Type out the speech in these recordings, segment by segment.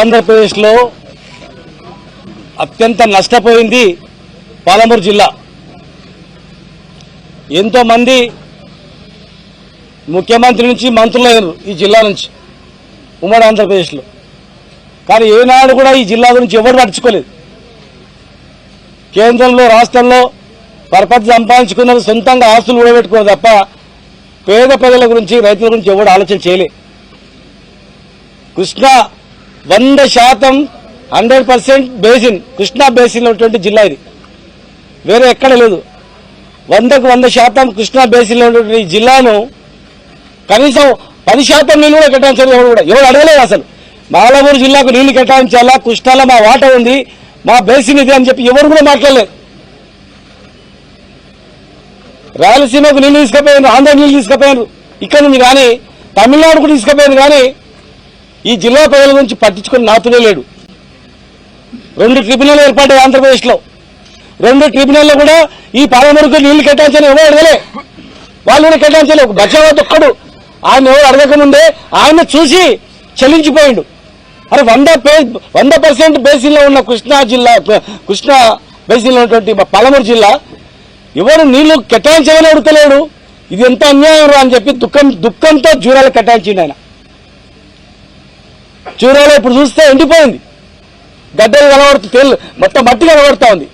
ఆంధ్రప్రదేశ్లో అత్యంత నష్టపోయింది పాలమూరు జిల్లా. ఎంతోమంది ముఖ్యమంత్రి నుంచి మంత్రులు ఈ జిల్లా నుంచి ఉమ్మడి ఆంధ్రప్రదేశ్లో. కానీ ఏనాడు కూడా ఈ జిల్లా గురించి ఎవరు పట్టించుకోలేదు కేంద్రంలో రాష్ట్రంలో పరపతి సంపాదించుకున్నారు సొంతంగా ఆస్తులు కూడబెట్టుకున్నారు తప్ప పేద ప్రజల గురించి రైతుల గురించి ఎవరు ఆలోచన చేయలే. కృష్ణా వంద శాతం hundred percent basin Krishna basin ఉన్నటువంటి జిల్లా ఇది. వేరే ఎక్కడ లేదు. వందకు వంద శాతం కృష్ణా బేసిన్లో ఉన్నటువంటి జిల్లాను కనీసం పది శాతం నీళ్ళు కూడా కేటాయించాలి ఎవరు కూడా. ఎవరు అడగలేదు అసలు. మాలమూరు జిల్లాకు నీళ్ళు కేటాయించాలా కృష్ణాలో మా వాట ఉంది మా బేసిన్ ఇది అని చెప్పి ఎవరు కూడా మాట్లాడలేదు. రాయలసీమకు నీళ్ళు తీసుకుపోయారు ఆంధ్ర నీళ్ళు తీసుకుపోయారు ఇక్కడ నుంచి కానీ తమిళనాడు కూడా తీసుకుపోయారు కానీ ఈ జిల్లా ప్రజల గురించి పట్టించుకుని నాతుడే లేడు. రెండు ట్రిబ్యునల్ ఏర్పడ్డాయి ఆంధ్రప్రదేశ్లో. రెండు ట్రిబ్యునల్లో కూడా ఈ పాలమూరుకు నీళ్ళు కేటాయించని ఎవరు అడగలే? వాళ్ళు కూడా కేటాయించలే. ఒక బచావత్ ఒక్కడు ఆయన ఎవరు అడగకముందే ఆయన చూసి చెల్లించిపోయిండు. అరే వంద పే వంద పర్సెంట్ బేసిన్లో ఉన్న కృష్ణా జిల్లా కృష్ణా బేసిన్లో ఉన్నటువంటి పాలమూరు జిల్లా ఎవరు నీళ్ళు కేటాయించమని అడుగుతలేడు. ఇది ఎంత అన్యాయం రా అని చెప్పి దుఃఖం దుఃఖంతో జూరాలు కేటాయించిండు ఆయన. చూరాలో ఇప్పుడు చూస్తే ఎండిపోయింది. గడ్డలు కనబడుతూ తెలు మొత్తం మట్టి కనబడుతూ ఉంది.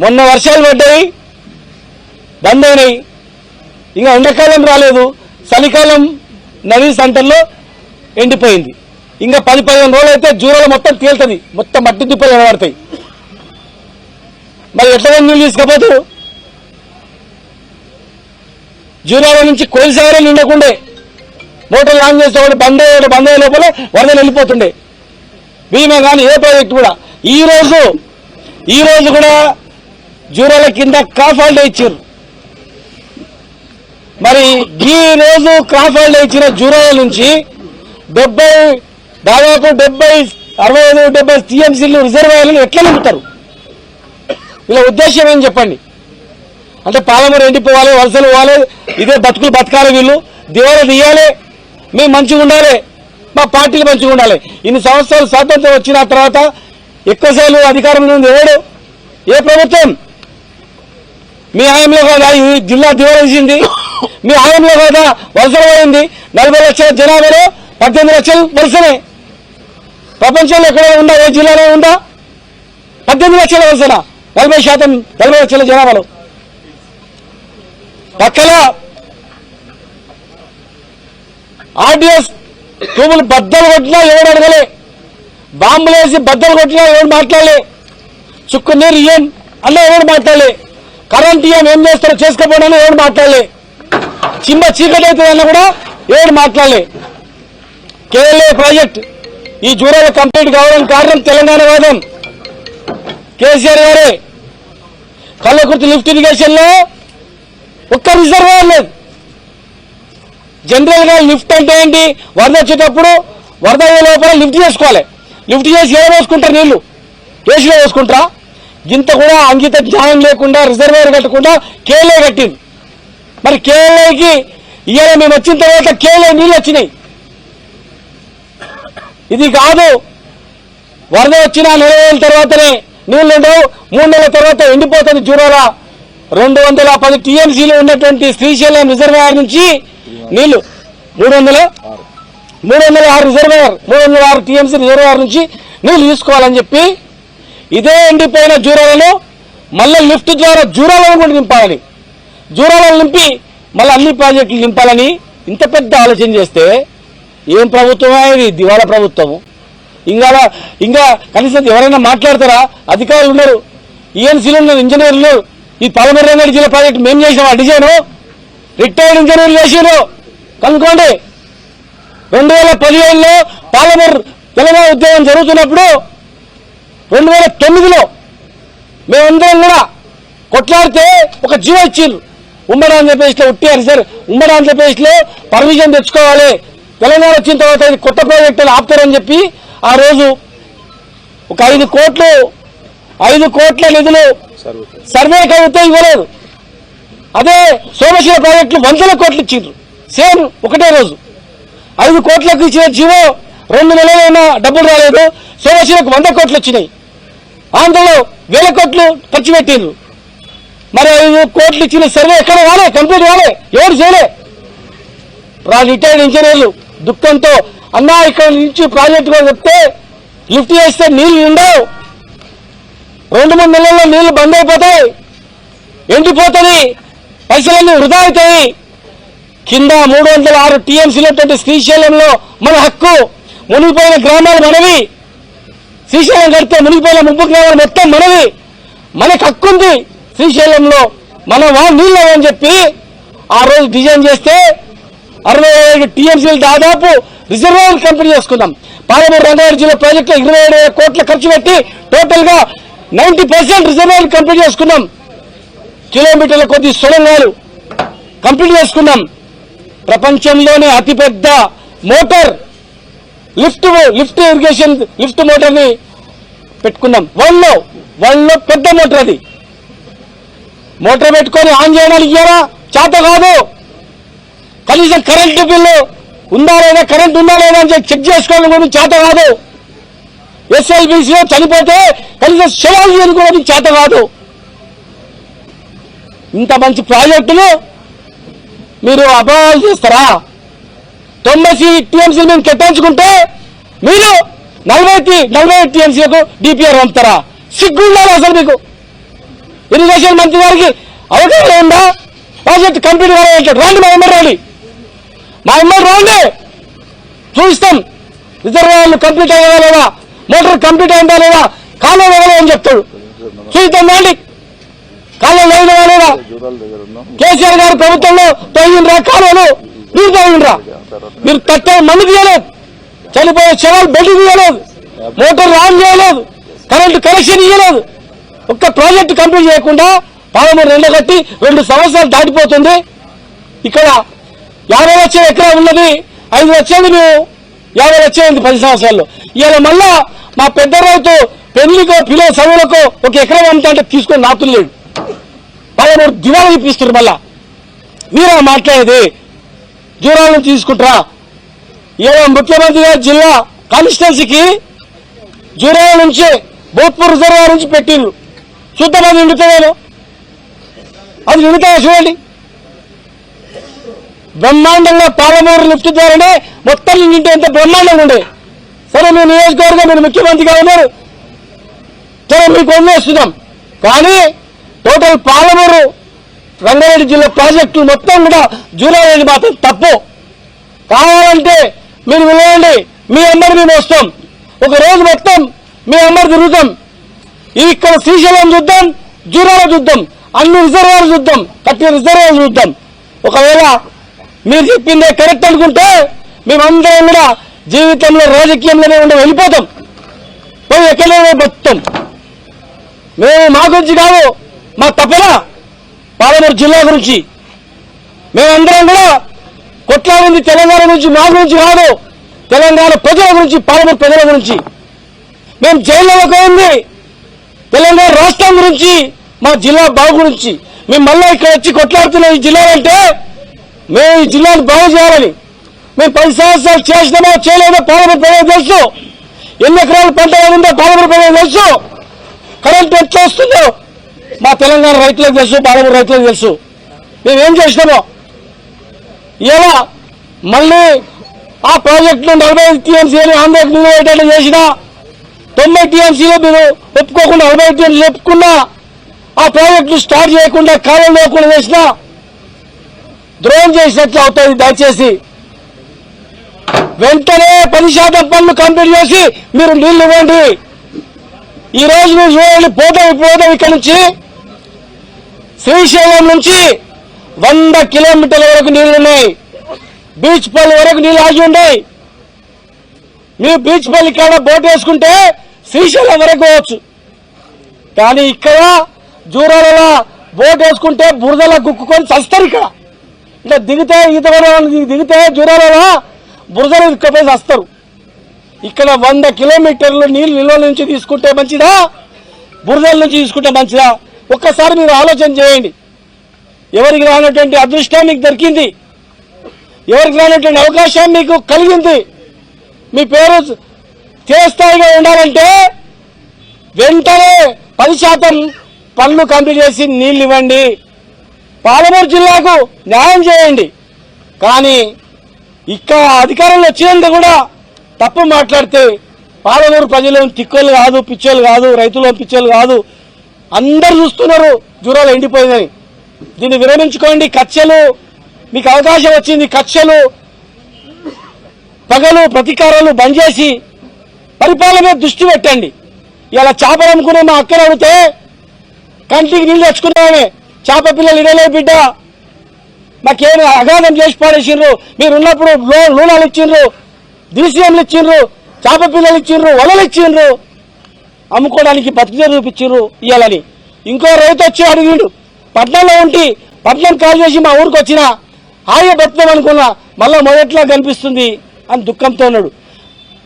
మొన్న వర్షాలు పడ్డాయి బంద్ అయినాయి. ఇంకా ఎండాకాలం రాలేదు. చలికాలం నదీ సెంటర్లో ఎండిపోయింది. ఇంకా పది పదిహేను రోజులు అయితే జూరాలు మొత్తం తేలుతుంది. మొత్తం మట్టి దుప్పలు కనబడతాయి. మరి ఎట్లా నీళ్ళు తీసుకపోతారు జూరాల నుంచి కొలిసాగరం నిండకుండే మోటార్లు ఆన్ చేస్తే ఒకటి బంద్ అయ్యాడు బంద్ అయ్యే లోపల వరదలు వెళ్ళిపోతుండే. భీమే కానీ ఏ ప్రాజెక్ట్ కూడా. ఈ రోజు ఈ రోజు కూడా జూరాల కింద కాఫాల్డే ఇచ్చారు మరి ఈ రోజు కాఫాల్డే ఇచ్చిన జూరాల నుంచి డెబ్బై దాదాపు డెబ్బై అరవై ఐదు డెబ్బై టీఎంసీలు రిజర్వాయర్లు ఎట్లా నింపుతారు? ఇలా ఉద్దేశం ఏం చెప్పండి? అంటే పాలమూరు ఎండిపోవాలి వలసలు పోవాలి ఇదే బతుకులు బతకాలి వీళ్ళు. దేవుడు తీయాలి మేము మంచిగా ఉండాలి. మా పార్టీలు మంచిగా ఉండాలి. ఇన్ని సంవత్సరాలు స్వాతంత్రం వచ్చిన తర్వాత ఎక్కువసార్లు అధికారంలో ఉంది ఎవడు ఏ ప్రభుత్వం? మీ హయాంలో కాదా? ఈ జిల్లా దివాళించింది మీ హయాంలో కాదా? వలసలు పోయింది. నలభై లక్షల జనాభాలో పద్దెనిమిది లక్షలు వలసనే ప్రపంచంలో ఎక్కడ ఉందా? ఏ జిల్లాలో ఉందా? పద్దెనిమిది లక్షల వలసన నలభై శాతం నలభై లక్షల జనాభాలో. పక్కన ఆర్డిఎస్ పువ్వులు బద్దలు కొట్టినా ఎవడు అడగలే? బాంబులు వేసి బద్దలు కొట్టినా ఎవడు మాట్లాడలే? చుక్కు నీరు ఇయ్యం అన్న ఎవడు మాట్లాడలే? కరెంట్ ఇయ్యం ఏం చేస్తారో చేసుకోపోయినా ఎవడు మాట్లాడలే? చిన్న చీకటి అవుతుందన్న కూడా ఎవడు మాట్లాడలే? కేఎల్ఏ ప్రాజెక్ట్ ఈ జూరాలు కంప్లీట్ కావడం కారణం తెలంగాణ వాదం. కేసీఆర్ గారే. కళ్ళకుర్తి లిఫ్ట్ ఇరిగేషన్లో ఒక్క రిజర్వాయర్ లేదు. జనరల్గా లిఫ్ట్ అంటే ఏంటి? వరద వచ్చేటప్పుడు వరద అయ్యే లోపల లిఫ్ట్ చేసుకోవాలి. లిఫ్ట్ చేసి ఏ పోసుకుంటారు నీళ్ళు? ఏసీలో పోసుకుంటారా? ఇంత కూడా అంకిత జ్ఞానం లేకుండా రిజర్వేర్ కట్టకుండా కేఎల్ఏ కట్టింది. మరి కేఎల్ఏకి ఇవాళ మేము వచ్చిన తర్వాత కేఎల్ఏ నీళ్ళు వచ్చినాయి. ఇది కాదు. వరద వచ్చిన నెల రోజుల తర్వాతనే నీళ్ళు ఉండవు. మూడు నెలల తర్వాత ఎండిపోతుంది జూరాల రెండు వందల పది టీఎంసీలు ఉన్నటువంటి శ్రీశైలం రిజర్వాయర్ నుంచి నీళ్ళు. మూడు వందల మూడు వందల ఆరు రిజర్వేయర్ మూడు వందల ఆరు టీఎంసీ రిజర్వేయర్ నుంచి నీళ్ళు తీసుకోవాలని చెప్పి ఇదే ఎండిపోయిన జూరాలను మళ్ళీ లిఫ్ట్ ద్వారా జూరాలను కూడా నింపాలని. జూరాలను నింపి మళ్ళీ అన్ని ప్రాజెక్టులు నింపాలని ఇంత పెద్ద ఆలోచన చేస్తే ఏం ప్రభుత్వమే ఇది? దివాళా ప్రభుత్వము. ఇంకా ఇంకా కనీసం ఎవరైనా మాట్లాడతారా? అధికారులు ఉన్నారు. ఈఎన్సీలు ఉన్నారు ఇంజనీర్లు ఈ పదమూడు జిల్లా ప్రాజెక్టు మేము చేసాం ఆ డిజైను. రిటైర్డ్ ఇంజనీర్లు చేసినారు కనుక్కోండి. రెండు వేల పదిహేనులో పాలమూరు తెలంగాణ ఉద్యోగం జరుగుతున్నప్పుడు రెండు వేల తొమ్మిదిలో మేమందరం కూడా కొట్లాడితే ఒక జీవో ఇచ్చిండ్రు ఉమ్మడి ఆంధ్రప్రదేశ్లో ఉట్టి సార్ ఉమ్మడి ఆంధ్రప్రదేశ్లో పర్మిషన్ తెచ్చుకోవాలి. తెలంగాణ వచ్చిన తర్వాత ఇది కొత్త ప్రాజెక్టులు ఆపుతారని చెప్పి ఆ రోజు ఒక ఐదు కోట్లు ఐదు కోట్ల నిధులు సర్వే కవితే ఇవ్వలేదు. అదే సోమశిల ప్రాజెక్టులు వందల కోట్లు ఇచ్చిండ్రు సేమ్ ఒకటే రోజు. ఐదు కోట్లకు ఇచ్చిన జీవో రెండు నెలలైనా డబ్బులు రాలేదు. సోమశిలకు వంద కోట్లు వచ్చినాయి. ఆంధ్రలో వేల కోట్లు ఖర్చు పెట్టిండ్రు. మరి ఐదు కోట్లు ఇచ్చిన సర్వే ఎక్కడ రాలే కంప్లీట్ కాలే ఎవరు చేయలే? రా రిటైర్డ్ ఇంజనీర్లు దుఃఖంతో అన్నా ఇక్కడ నుంచి ప్రాజెక్టు కూడా చెప్తే లిఫ్ట్ చేస్తే నీళ్ళు ఉండవు. రెండు మూడు నెలల్లో నీళ్ళు బంద్ అయిపోతాయి. ఎండిపోతుంది. పైసలన్నీ వృధా అవుతాయి. కింద మూడు వందల ఆరు టీఎంసీలటువంటి శ్రీశైలంలో మన హక్కు. మునిగిపోయిన గ్రామాలు మనవి. శ్రీశైలం కడితే మునిగిపోయిన ముప్పు గ్రామాలు మొత్తం మనవి. మనకు హక్కు ఉంది శ్రీశైలంలో. మన వాళ్ళు నీళ్ళు అని చెప్పి ఆ రోజు డిజైన్ చేస్తే అరవై ఏడు టీఎంసీలు దాదాపు రిజర్వాయర్ కంపెనీ చేసుకుందాం పాలమూరు రంగారెడ్డి జిల్లా ప్రాజెక్టు ఇరవై ఏడు కోట్ల ఖర్చు పెట్టి టోటల్గా నైన్టీ పర్సెంట్ రిజర్వాయర్ కంప్లీట్ చేసుకున్నాం. కిలోమీటర్ల కొద్ది సొరంగాలు కంప్లీట్ చేసుకున్నాం. ప్రపంచంలోనే అతిపెద్ద motor lift lift irrigation lift మోటార్ని పెట్టుకున్నాం. వరల్డ్లో వరల్డ్లో పెద్ద మోటార్ అది. మోటార్ పెట్టుకొని ఆన్ చేయడానికి ఇయ్యారా? చేత కాదు. కనీసం కరెంటు బిల్లు ఉందా లేదా కరెంట్ ఉందా లేదా అని చెక్ చేసుకోవడం కూడా చేత కాదు. ఎస్ఎల్బిసిలో చనిపోతే కనీసం శవాలు చేయడం చేత కాదు. ఇంత మంచి ప్రాజెక్టులు మీరు అపవాదాలు చేస్తారా? తొంభై టీఎంసీలు మేము కెట్టించుకుంటే మీరు నలభై నలభై టీఎంసీలకు డిపిఆర్ పంపుతారా? సిగ్గుండాలి అసలు మీకు. ఇరిగేషన్ మంత్రి గారికి అవకాశం ఉందా? ప్రాజెక్ట్ కంప్లీట్ కావాలంటాడు రండి మా ఎమ్మెల్యే రండి. మా ఎమ్మెల్యే రండి. చూస్తాం. రిజర్వాయర్లు కంప్లీట్ అయ్యేదా లేదా? మోటార్ కంప్లీట్ అయిందా లేదా? కాలం అని చెప్తాడు. చూద్దాం రండి. కాలం లేదా లేదా కేసీఆర్ గారు ప్రభుత్వంలో తొయ్యిండ్రా కాలువలు. మీరు తొయ్యిండ్రా మీరు తట్టే మందు తీయలేదు. చనిపోయే శవాలు బెడ్ తీయలేదు. మోటార్ ఆన్ చేయలేదు. కరెంటు కనెక్షన్ ఇవ్వలేదు ఒక్క ప్రాజెక్ట్ కంప్లీట్ చేయకుండా పదమూడు రెండు కట్టి రెండు సంవత్సరాలు దాటిపోతుంది. ఇక్కడ యాభై లక్షల ఎకరా ఉన్నది. ఐదు లక్షలు మేము యాభై లక్షలైంది పది సంవత్సరాల్లో. ఇవాళ మళ్ళా మా పెద్ద రైతు పెళ్ళికో పిల్లల చదువులకో ఒక ఎకరం అమ్ముతా అంటే తీసుకొని నాతులేడు పదమూడు దివాళా ఇప్పిస్తారు మళ్ళా. మీరా మాట్లాడేది? దూరాలను తీసుకుంటారా. ఏదో ముఖ్యమంత్రి గారు జిల్లా కాన్స్టిట్యున్సీకి జూరాల నుంచి భూత్పూర్ రిజర్వాయర్ నుంచి పెట్టిండ్రు. చూద్దాం అది నిండుతుందేమో. అది నిండుతాయా చూడండి. బ్రహ్మాండంగా పాలమూరు లిఫ్ట్ ద్వారానే మొత్తం నింటే ఎంత బ్రహ్మాండంగా ఉండే. సరే మీ నియోజకవర్గం మీరు ముఖ్యమంత్రిగా ఉన్నారు. సరే మీకు వదిలేస్తున్నాం కానీ టోటల్ పాలమూరు రంగారెడ్డి జిల్లా ప్రాజెక్టులు మొత్తం కూడా జూలై మాత్రం తప్పు. కావాలంటే మీరు వినండి మీ అందరు మేము వస్తాం. ఒక రోజు మొత్తం మీ అందరు తిరుగుతాం. ఇక్కడ శ్రీశైలం చూద్దాం జూరాల చూద్దాం అన్ని రిజర్వాయర్లు చూద్దాం కట్టిన రిజర్వాయర్లు చూద్దాం. ఒకవేళ మీరు చెప్పిందే కరెక్ట్ అనుకుంటే మేమందరం కూడా జీవితంలో రాజకీయంలోనే ఉండి వెళ్ళిపోతాం. పోయి ఎక్కడైనా బతుకుతాం. మేము మా గురించి కాదు. మా తపన పాలమూరు జిల్లా గురించి. మేమందరం కూడా కొట్లాడింది తెలంగాణ నుంచి మా గురించి కాదు తెలంగాణ ప్రజల గురించి పాలమూరు ప్రజల గురించి. మేము జైల్లో పోయింది తెలంగాణ రాష్ట్రం గురించి మా జిల్లా బాగు గురించి మేము మళ్ళీ ఇక్కడ వచ్చి కొట్లాడుతున్న ఈ జిల్లాలంటే మేము ఈ జిల్లాను బాగు చేయాలని. మేము పది సంవత్సరాలు చేసినామో చేయలేదో పాలమూరు ప్రజలకు తెలుసు. ఎన్ని ఎకరాలు పంట ఉందో పాలమూరు ప్రజలకు తెలుసు. కరెంట్ ఎట్లా వస్తుందో మా తెలంగాణ రైతులకు తెలుసు పాలమూరు రైతులకు తెలుసు. మేమేం చేసినామో? ఇలా మళ్ళీ ఆ ప్రాజెక్టును నలభై ఐదు టీఎంసీలు ఆంధ్రకు నిలబెట్టేట్లు చేసిన తొంభై టీఎంసీలో మీరు ఒప్పుకోకుండా నలభై టీఎంసీ ఒప్పుకున్నా ఆ ప్రాజెక్టు స్టార్ట్ చేయకుండా కాలం లేకుండా చేసిన ద్రోహం చేసినట్లు అవుతుంది దయచేసి. వెంటనే పది శాతం పనులు కంప్లీట్ చేసి మీరు నీళ్ళు ఇవ్వండి. ఈ రోజు మీరు చూడండి పోతాం పోతాం ఇక్కడ నుంచి. శ్రీశైలం నుంచి వంద కిలోమీటర్ల వరకు నీళ్ళున్నాయి. బీచ్ పల్లి వరకు నీళ్ళు ఆగి ఉన్నాయి. మీరు బీచ్ పల్లి కాడ బోట్ వేసుకుంటే శ్రీశైలం వరకు పోవచ్చు. కానీ ఇక్కడ జూరాలలో బోట్ వేసుకుంటే బురదలా గుక్కుకొని చస్తారు ఇక్కడ. ఇట్లా దిగితే ఈత దిగితే జూరాలలో బురదలు ఇక్కపోయి చస్తారు. ఇక్కడ వంద కిలోమీటర్లు నీళ్ళు నిల్వ నుంచి తీసుకుంటే మంచిదా? బురదల నుంచి తీసుకుంటే మంచిదా? ఒక్కసారి మీరు ఆలోచన చేయండి. ఎవరికి రానటువంటి అదృష్టం మీకు దొరికింది. ఎవరికి రానటువంటి అవకాశం మీకు కలిగింది. మీ పేరు చేస్థాయిగా ఉండాలంటే వెంటనే పది శాతం పనులు కంప్లీట్ చేసి నీళ్ళు ఇవ్వండి. పాలమూరు జిల్లాకు న్యాయం చేయండి. కానీ ఇక్కడ అధికారంలో వచ్చినంత కూడా తప్పు మాట్లాడితే పాలమూరు ప్రజలు తిక్కోళ్ళు కాదు పిచ్చోళ్ళు కాదు రైతులు పిచ్చోళ్ళు కాదు అందరు చూస్తున్నారు జూరాలు ఎండిపోయిందని. దీన్ని విరమించుకోండి కక్షలు. మీకు అవకాశం వచ్చింది కక్షలు. పగలు ప్రతీకారాలు బంద్ చేసి పరిపాలన మీద దృష్టి పెట్టండి. ఇలా చేపలు అమ్ముకునే మా అక్కని అడిగితే కంటికి నీళ్ళు తెచ్చుకున్నామే చేప పిల్లలు ఇడలే బిడ్డ. మాకేమి అగాధం చేసి పాడేసిండ్రు. మీరు ఉన్నప్పుడు లో లూనాలు ఇచ్చిండ్రు డిసిఎంలు ఇచ్చిండ్రు చేప పిల్లలు ఇచ్చిండ్రు వలలు ఇచ్చిండ్రు. అమ్ముకోవడానికి బతుకుదే చూపించారు ఇవ్వాలని ఇంకో రైతు వచ్చి అడిగిండు పట్నంలో ఉండి పట్నం కాల్ చేసి మా ఊరికి వచ్చిన హాయిగా బతుకుదాం అనుకున్నా మళ్ళా మొదట్లో కనిపిస్తుంది అని దుఃఖంతో ఉన్నాడు.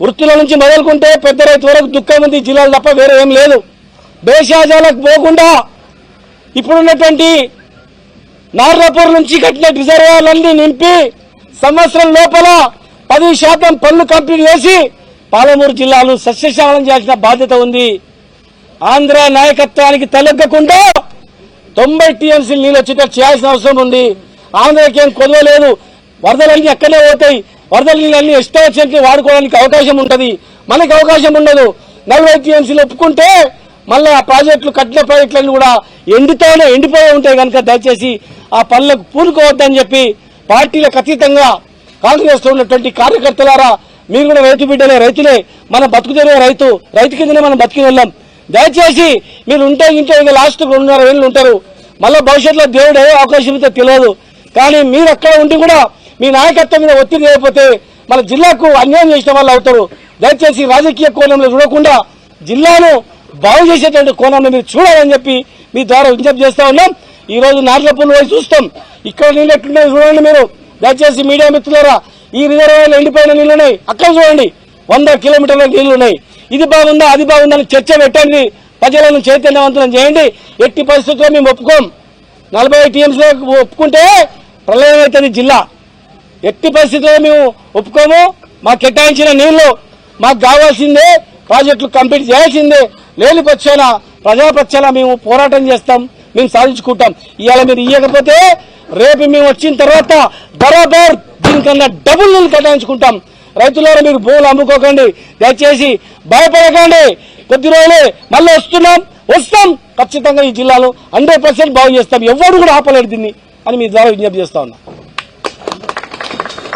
వృత్తుల నుంచి మొదలుకుంటే పెద్ద రైతు వరకు దుఃఖం ఉంది జిల్లాలు తప్ప వేరే ఏం లేదు. బేషాజాలకు పోకుండా ఇప్పుడున్నటువంటి నార్లాపూర్ నుంచి కట్టిన రిజర్వాయర్లన్నీ నింపి సంవత్సరం లోపల పది శాతం పన్ను కంప్లీట్ చేసి పాలమూరు జిల్లాను సస్యశాలం చేసిన బాధ్యత ఉంది. ఆంధ్ర నాయకత్వానికి తలెగ్గకుండా తొంభై టీఎంసీ నీళ్ళు వచ్చేటట్టు చేయాల్సిన అవసరం ఉంది. ఆంధ్రకి ఏం కొదవలేదు వరదలన్నీ అక్కడే పోతాయి. వరదల నీళ్ళన్నీ ఇష్టం వచ్చినట్టు వాడుకోవడానికి అవకాశం ఉంటుంది. మనకి అవకాశం ఉండదు. నలభై టీఎంసీలు ఒప్పుకుంటే మళ్ళీ ఆ ప్రాజెక్టులు కట్టిన ప్రాజెక్టులన్నీ కూడా ఎండుతోనే ఎండిపోయి ఉంటాయి కనుక దయచేసి ఆ పనులకు పూనుకోవద్దని చెప్పి పార్టీలకు అతీతంగా కాంగ్రెస్లో ఉన్నటువంటి కార్యకర్తలారా మీరు కూడా రైతు బిడ్డలే రైతులే. మన బతుకుదేరే రైతు. రైతు కిందనే మనం బతికి వెళ్ళాం. దయచేసి మీరు ఉంటే ఇంట్లో ఇక లాస్ట్ రెండున్నర వేళ్ళు ఉంటారు. మళ్ళీ భవిష్యత్తులో దేవుడు ఏ అవకాశం ఇస్తే తెలియదు. కానీ మీరు అక్కడ ఉండి కూడా మీ నాయకత్వం మీద ఒత్తిడి లేకపోతే మన జిల్లాకు అన్యాయం చేసిన వాళ్ళు అవుతారు. దయచేసి రాజకీయ కోణంలో చూడకుండా జిల్లాను బాగు చేసేటువంటి కోణంలో మీరు చూడాలని చెప్పి మీ ద్వారా విజ్ఞప్తి చేస్తా ఉన్నాం. ఈ రోజు నార్లపూర్లు పోయి చూస్తాం. ఇక్కడ నీళ్ళు ఎట్లున్నాయి చూడండి మీరు. దయచేసి మీడియా మిత్రులారా ఈ రిజర్వాయర్లు ఎండిపోయిన నీళ్ళు ఉన్నాయి అక్కడ చూడండి వంద కిలోమీటర్ల నీళ్ళు ఉన్నాయి ఇది బాగుందా అది బాగుందని చర్చ పెట్టండి. ప్రజలను చైతన్యవంతులను చేయండి. ఎట్టి పరిస్థితుల్లో మేము ఒప్పుకోం. నలభై టీఎంసీ ఒప్పుకుంటే ప్రళయం అవుతుంది జిల్లా. ఎట్టి పరిస్థితుల్లో మేము ఒప్పుకోము. మాకు కేటాయించిన నీళ్ళు మాకు కావాల్సిందే ప్రాజెక్టులు కంప్లీట్ చేయాల్సిందే. లేని పక్షాన ప్రజాపక్షాన మేము పోరాటం చేస్తాం మేము సాధించుకుంటాం. ఇవాళ మీరు ఇవ్వకపోతే రేపు మేము వచ్చిన తర్వాత బరాబర్ దీనికన్నా డబుల్ నీళ్ళు కేటాయించుకుంటాం. రైతులారా మీరు భూములు అమ్ముకోకండి. దయచేసి భయపడకండి. కొద్ది రోజులే మళ్ళీ వస్తున్నాం. వస్తాం. ఖచ్చితంగా ఈ జిల్లాలో హండ్రెడ్ పర్సెంట్ బాగు చేస్తాం. ఎవరు కూడా ఆపలేడు దీన్ని అని మీ ద్వారా విజ్ఞప్తి చేస్తా ఉన్నా.